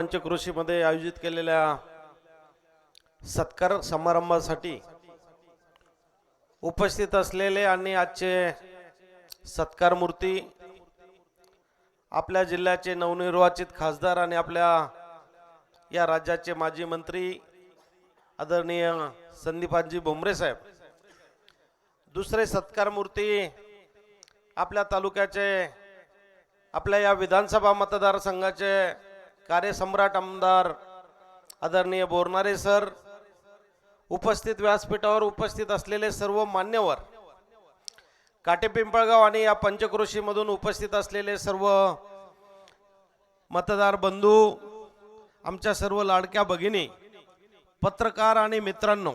पंचकृषीमध्ये आयोजित केलेल्या सत्कार समारंभासाठी उपस्थित असलेले आणि आजचे सत्कार मूर्ती आपल्या जिल्ह्याचे नवनिर्वाचित खासदार आणि आपल्या या राज्याचे माजी मंत्री आदरणीय संदीपानजी भुमरे साहेब. दुसरे सत्कार मूर्ती आपल्या तालुक्याचे आपल्या या विधानसभा मतदारसंघाचे कार्यसम्राट आमदार आदरणीय बोरणारे सर उपस्थित व्यासपीठावर उपस्थित असलेले सर्व मान्यवर काटेपिंपळगाव आणि या पंचक्रोशीमधून उपस्थित असलेले सर्व मतदार बंधू आमच्या सर्व लाडक्या भगिनी पत्रकार आणि मित्रांनो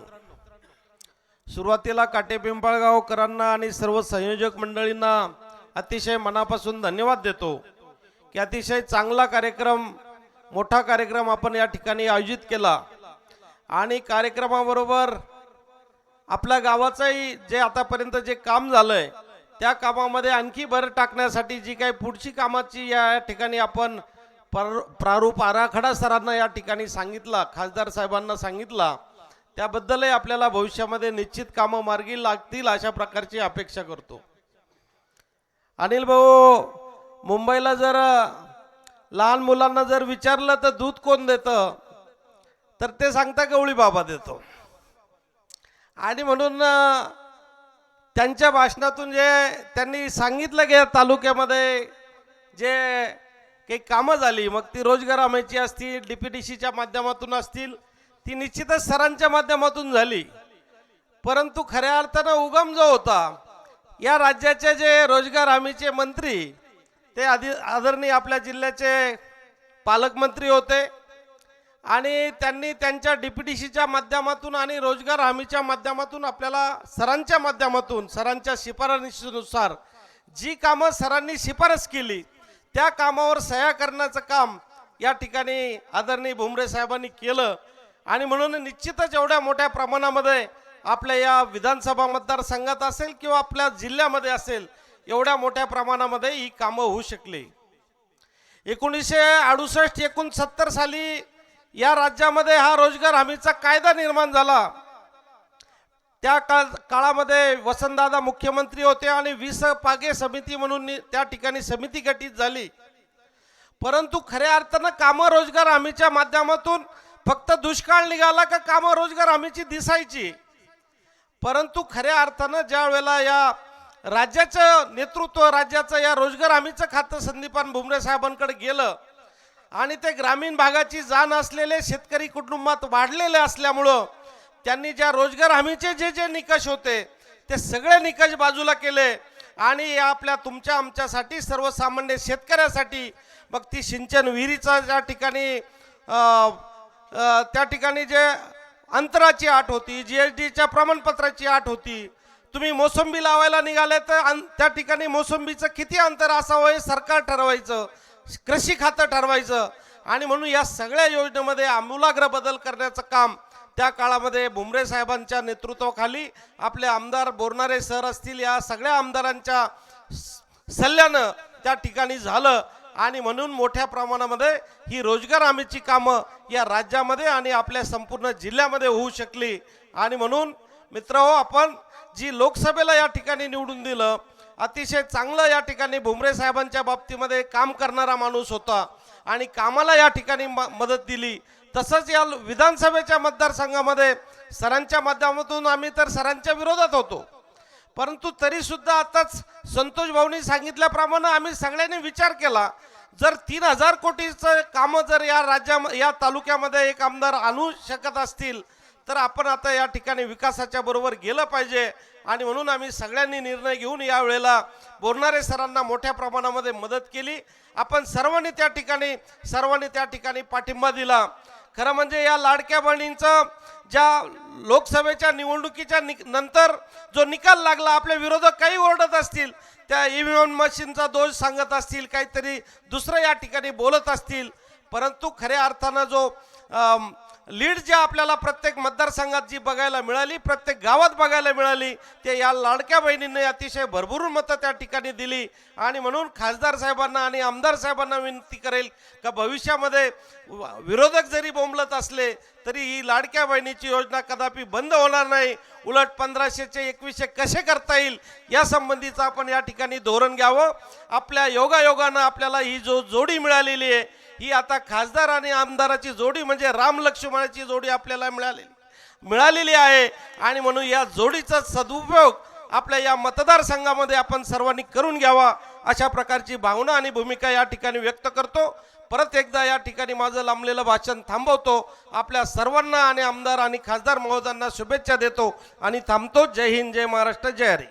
सुरुवातीला काटेपिंपळगावकरांना आणि सर्व संयोजक मंडळींना अतिशय मनापासून धन्यवाद देतो की अतिशय चांगला कार्यक्रम मोठा कार्यक्रम आपण या ठिकाणी आयोजित केला. आणि कार्यक्रमाबरोबर आपल्या गावाचंही जे आतापर्यंत जे काम झालंय त्या कामामध्ये आणखी भर टाकण्यासाठी जी काही पुढची कामाची या ठिकाणी आपण प्रारूप आराखडा सरांना या ठिकाणी सांगितला खासदार साहेबांना सांगितला. त्याबद्दलही आपल्याला भविष्यामध्ये निश्चित कामं मार्गी लागतील अशा प्रकारची अपेक्षा करतो. अनिल भाऊ मुंबईला जर लहान मुलांना जर विचारलं तर दूध कोण देतं? तर ते सांगता गवळी बाबा देतो. आणि म्हणून त्यांच्या भाषणातून जे त्यांनी सांगितलं की तालुक्यामध्ये जे काही कामं झाली मग ती रोजगार हमीची असतील डी पी डी सीच्या माध्यमातून असतील ती निश्चितच सरांच्या माध्यमातून झाली. परंतु खऱ्या अर्थानं उगम जो होता या राज्याचे जे रोजगार हमीचे मंत्री ते आधी आदरणीय आपल्या जिल्ह्याचे पालकमंत्री होते आणि त्यांनी त्यांच्या डीपीडीसीच्या माध्यमातून आणि रोजगार हमीच्या माध्यमातून आपल्याला सरांच्या माध्यमातून सरांच्या शिफारशीनुसार जी कामं सरांनी शिफारस केली त्या कामावर सह्या करण्याचं काम या ठिकाणी आदरणीय भुमरे साहेबांनी केलं. आणि म्हणून निश्चितच एवढ्या मोठ्या प्रमाणामध्ये आपल्या या विधानसभा मतदारसंघात असेल किंवा आपल्या जिल्ह्यामध्ये असेल एवढ्या मोठ्या प्रमाणामध्ये ही कामं होऊ शकली. एकोणीसशे अडुसष्ट एकोणसत्तर साली या राज्यामध्ये हा रोजगार हमीचा कायदा निर्माण झाला. त्या काळ काळामध्ये वसंतदादा मुख्यमंत्री होते आणि वीस पागे समिती म्हणून त्या ठिकाणी समिती गठीत झाली. परंतु खऱ्या अर्थानं कामं रोजगार हमीच्या माध्यमातून फक्त दुष्काळ निघाला का कामं रोजगार हमीची दिसायची? परंतु खऱ्या अर्थानं ज्या वेळेला या राज्याचं नेतृत्व राज्याचं या रोजगार हमीचं खातं संदीपान भुमरे साहेबांकडे गेलं. आणि ते ग्रामीण भागाची जाण असलेले शेतकरी कुटुंबात वाढलेले असल्यामुळं त्यांनी ज्या रोजगार हमीचे जे जे निकष होते ते सगळे निकष बाजूला केले. आणि या आपल्या तुमच्या आमच्यासाठी सर्वसामान्य शेतकऱ्यासाठी मग ती सिंचन विहिरीचा ज्या ठिकाणी त्या ठिकाणी जे अंतराची आठ होती जी एस डीच्या प्रमाणपत्राची आठ होती तुम्ही मोसंबी लावायला निघाले तर अन- त्या ठिकाणी मोसंबीचं किती अंतर असावं हे सरकार ठरवायचं कृषी खातं ठरवायचं. आणि म्हणून या सगळ्या योजनेमध्ये आमूलाग्र बदल करण्याचं काम त्या काळामध्ये भुमरे साहेबांच्या नेतृत्वाखाली आपले आमदार बोरणारे सर असतील या सगळ्या आमदारांच्या स- सल्ल्यानं त्या ठिकाणी झालं. आणि म्हणून मोठ्या प्रमाणामध्ये ही रोजगार हमीची कामं या राज्यामध्ये आणि आपल्या संपूर्ण जिल्ह्यामध्ये होऊ शकली. आणि म्हणून मित्र आपण जी लोकसभेला या ठिकाणी निवडून दिलं अतिशय चांगलं या ठिकाणी भुमरे साहेबांच्या बाबतीमध्ये काम करणारा माणूस होता आणि कामाला या ठिकाणी म- मदत दिली. तसंच या विधानसभेच्या मतदारसंघामध्ये सरांच्या माध्यमातून आम्ही तर सरांच्या विरोधात होतो. परंतु तरी सुद्धा आताच संतोष भाऊनी सांगितल्याप्रमाणे आम्ही सगळ्यांनी विचार केला जर तीन हजार कोटीचं कामं जर या राज्या या तालुक्यामध्ये एक आमदार आणू शकत असतील तर आपण आता या ठिकाणी विकासाच्या बरोबर गेलं पाहिजे. आणि म्हणून आम्ही सगळ्यांनी निर्णय घेऊन यावेळेला बोलणारे सरांना मोठ्या प्रमाणामध्ये मदत केली. आपण सर्वांनी त्या ठिकाणी सर्वांनी त्या ठिकाणी पाठिंबा दिला. खरं म्हणजे या लाडक्या बहिणींचं ज्या लोकसभेच्या निवडणुकीच्या नि नंतर जो निकाल लागला आपले विरोधक काही ओरडत असतील त्या ईव्हीएम मशीनचा दोष सांगत असतील काहीतरी दुसरं या ठिकाणी बोलत असतील. परंतु खऱ्या अर्थानं जो लीड ज्या आपल्याला प्रत्येक मतदारसंघात जी बघायला मिळाली प्रत्येक गावात बघायला मिळाली ते या लाडक्या बहिणींनी अतिशय भरभरून मतं त्या ठिकाणी दिली. आणि म्हणून खासदार साहेबांना आणि आमदार साहेबांना विनंती करेल का भविष्यामध्ये विरोधक जरी बोंबलत असले तरी ही लाडक्या बहिणीची योजना कदापि बंद होणार नाही. उलट पंधराशेचे एकवीसशे कसे करता येईल या संबंधीचं आपण या ठिकाणी धोरण घ्यावं. आपल्या योगायोगानं आपल्याला ही जो जोडी मिळालेली आहे ही आता खासदार आणि आमदाराची जोडी म्हणजे राम लक्ष्मणाची जोडी आपल्याला मिळालेली मिळालेली आहे. आणि म्हणून या जोडीचा सदुपयोग आपल्या या मतदारसंघामध्ये आपण सर्वांनी करून घ्यावा अशा प्रकारची भावना आणि भूमिका या ठिकाणी व्यक्त करतो. परत एकदा या ठिकाणी माझं लांबलेलं भाषण थांबवतो. आपल्या सर्वांना आणि आमदार आणि खासदार महोदयांना शुभेच्छा देतो आणि थांबतो. जय हिंद जय महाराष्ट्र जय हरी.